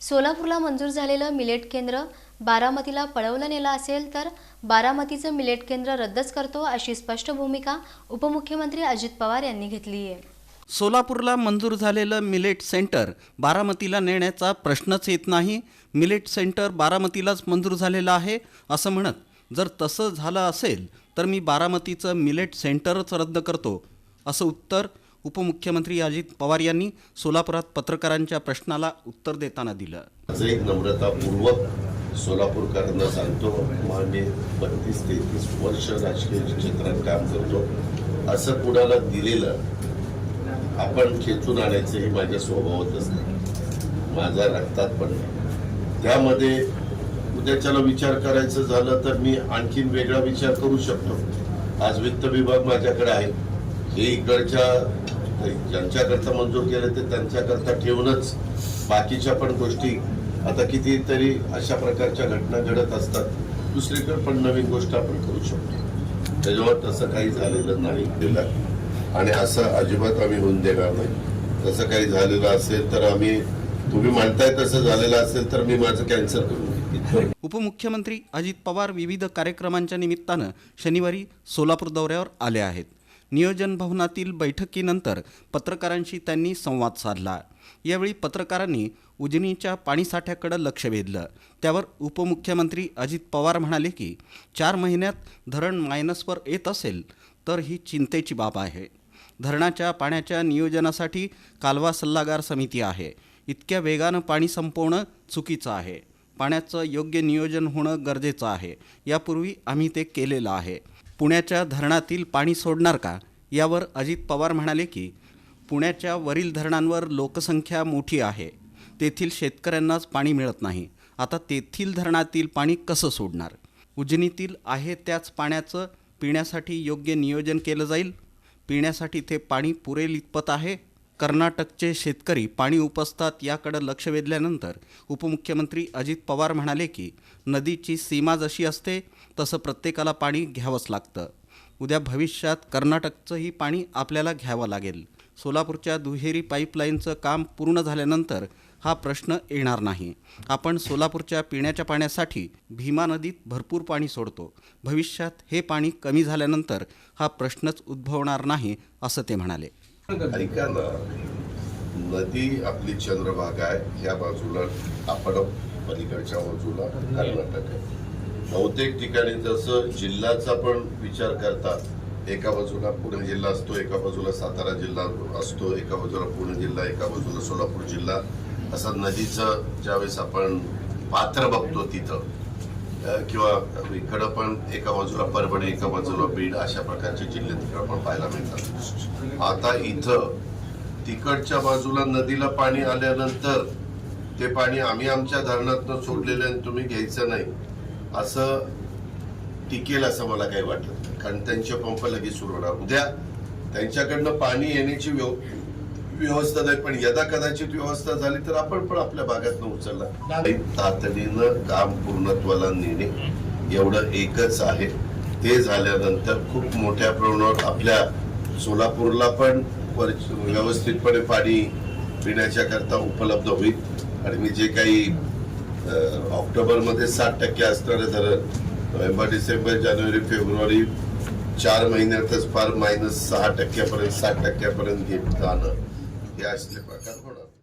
सोलापूरला मंजूर झालेलं मिलेट केंद्र बारामतीला पळवलं नेलं असेल तर बारामतीचं मिलेट केंद्र रद्दच करतो अशी स्पष्ट भूमिका उपमुख्यमंत्री अजित पवार यांनी घेतली आहे. सोलापूरला मंजूर झालेलं मिलेट सेंटर बारामतीला नेण्याचा प्रश्नच येत नाही. मिलेट सेंटर बारामतीलाच मंजूर झालेलं आहे असं म्हणत जर तसं झालं असेल तर मी बारामतीचं मिलेट सेंटरच रद्द करतो असं उत्तर उपमुख्यमंत्री अजित पवार यांनी सोलापुरात पत्रकारांच्या प्रश्नाला उत्तर देताना दिलं. एक नम्रतापूर्वक सोलापूरकरांना सांगतो मागे बत्तीस तेहतीस वर्ष राजकीय क्षेत्रात काम करतो. असं कुणाला दिलेलं आपण खेचून आणायचं हे माझ्या स्वभावातच नाही. माझ्या रक्तात पण नाही. त्यामध्ये उद्याच्याला विचार करायचं झालं तर मी आणखीन वेगळा विचार करू शकतो. आज वित्त विभाग माझ्याकडे आहे. हे इकडच्या ज्यांच्याकरता मंजूर केलं ते त्यांच्याकरता ठेवूनच बाकीच्या पण गोष्टी आता कितीतरी अशा प्रकारच्या घटना घडत असतात. दुसरीकडे पण नवीन गोष्ट आपण करू शकतो. त्याच्यावर तसं काही झालेलं नाही दिलं आणि असं अजिबात आम्ही होऊन देणार नाही. तसं काही झालेलं असेल तर आम्ही तुम्ही म्हणताय तसं झालेलं असेल तर मी माझं कॅन्सल करून उपमुख्यमंत्री अजित पवार विविध कार्यक्रमांच्या निमित्तानं शनिवारी सोलापूर दौऱ्यावर आले आहेत. नियोजन भवनातील बैठकीनंतर पत्रकारांशी त्यांनी संवाद साधला. यावेळी पत्रकारांनी उजनीच्या पाणीसाठ्याकडे लक्ष वेधलं. त्यावर उपमुख्यमंत्री अजित पवार म्हणाले की चार महिन्यात धरण मायनसवर येत असेल तर ही चिंतेची बाब आहे. धरणाच्या पाण्याच्या नियोजनासाठी कालवा सल्लागार समिती आहे. इतक्या वेगानं पाणी संपवणं चुकीचं आहे. पाण्याचं योग्य नियोजन होणं गरजेचं आहे. यापूर्वी आम्ही ते केलेलं आहे. पुण्याच्या धरणातील पाणी सोडणार का? यावर अजित पवार म्हणाले की पुण्याच्या वरील धरणांवर लोकसंख्या मोठी आहे. तेथील शेतकऱ्यांनाच पाणी मिळत नाही. आता तेथील धरणातील पाणी कसं सोडणार? उजनीतील आहे त्याच पाण्याचं पिण्यासाठी योग्य नियोजन केलं जाईल? पिण्यासाठी ते पाणी पुरेल इतपत आहे? कर्नाटकचे शेतकरी पाणी उपसतात याकडे लक्ष वेधल्यानंतर उपमुख्यमंत्री अजित पवार म्हणाले की नदीची सीमा जशी असते तसं प्रत्येकाला पाणी घ्यावंच लागतं. उद्या भविष्यात कर्नाटकचंही पाणी आपल्याला घ्यावं लागेल. सोलापूरच्या दुहेरी पाईपलाईनचं काम पूर्ण झाल्यानंतर हा प्रश्न येणार नाही. आपण सोलापूरच्या पिण्याच्या पाण्यासाठी भीमा नदीत भरपूर पाणी सोडतो. भविष्यात हे पाणी कमी झाल्यानंतर हा प्रश्नच उद्भवणार नाही असं ते म्हणाले. ऐका ना नदी आपली चंद्रभागा आहे ह्या बाजूला आपण पलीकडच्या बाजूला कर्नाटक आहे. बहुतेक ठिकाणी जसं जिल्ह्याचा पण विचार करतात एका बाजूला पुणे जिल्हा असतो एका बाजूला सातारा जिल्हा असतो एका बाजूला पुणे जिल्हा एका बाजूला सोलापूर जिल्हा. असं नदीचं ज्यावेळेस आपण पात्र बघतो तिथं किंवा इकडं पण एका बाजूला परभणी एका बाजूला बीड अशा प्रकारचे जिल्हे तिकडं आपण पाहायला मिळतात. आता इथं तिकडच्या बाजूला नदीला पाणी आल्यानंतर ते पाणी आम्ही आमच्या धरणातनं सोडलेलं आहे आणि तुम्ही घ्यायचं नाही असं टिकेल असं मला काही वाटत कारण त्यांचे पंप लगेच सुरू होणार. उद्या त्यांच्याकडनं पाणी येण्याची व्यव व्यवस्था नाही पण यदा कदाचित व्यवस्था झाली तर आपण पण आपल्या भागात उचलला. तातडीनं काम पूर्णत्वाला नेणे एवढं एकच आहे. ते झाल्यानंतर खूप मोठ्या प्रमाणावर आपल्या सोलापूरला पण व्यवस्थितपणे पाणी पिण्याच्या करता उपलब्ध होईल. आणि मी जे काही ऑक्टोबरमध्ये साठ टक्के असणारे धरण नोव्हेंबर डिसेंबर जानेवारी फेब्रुवारी चार महिन्यातच फार मायनस सहा टक्क्यापर्यंत साठ टक्क्यापर्यंत घेत जाणं. हे असले प्रकार